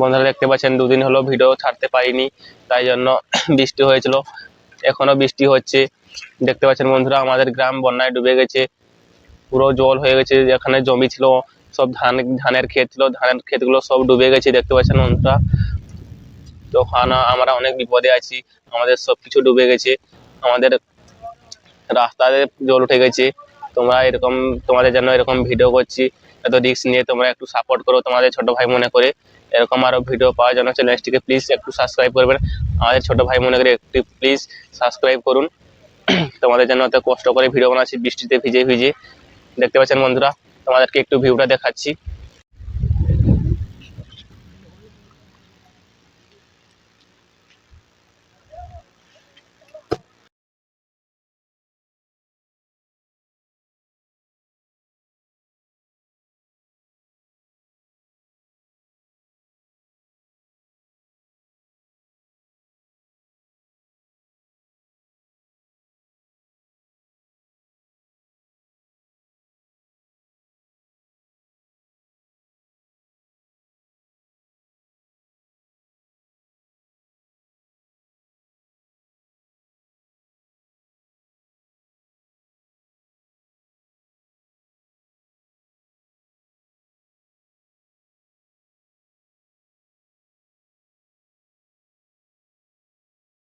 বন্ধুরা দেখতে পাচ্ছেন, দুদিন হলো ভিডিও ছাড়তে পারিনি, তাই জন্য বৃষ্টি হয়েছিল। এখনও বৃষ্টি হচ্ছে। দেখতে পাচ্ছেন বন্ধুরা, আমাদের গ্রাম বন্যায় ডুবে গেছে। পুরো জল হয়ে গেছে, যেখানে জমি ছিল, সব ধান, ধানের ক্ষেত ছিল, ধানের ক্ষেতগুলো সব ডুবে গেছে, দেখতে পাচ্ছেন বন্ধুরা। তখন আমরা অনেক বিপদে আছি, আমাদের সব কিছু ডুবে গেছে, আমাদের রাস্তাতে জল উঠে গেছে। তোমরা এরকম, তোমাদের জন্য এরকম ভিডিও করছি। এত রিস্ক নিয়ে তোমরা একটু সাপোর্ট করো তোমাদের ছোট ভাই মনে করে। এরকম আরও ভিডিও পাওয়ার জন্য চ্যানেলটিকে প্লিজ একটু সাবস্ক্রাইব করবেন। আমাদের ছোট ভাই মনে করে একটু প্লিজ সাবস্ক্রাইব করুন। তোমাদের জন্য এত কষ্ট করে ভিডিও বানাচ্ছি, বৃষ্টিতে ভিজে ভিজে। দেখতে পাচ্ছেন বন্ধুরা, তোমাদেরকে একটু ভিউটা দেখাচ্ছি।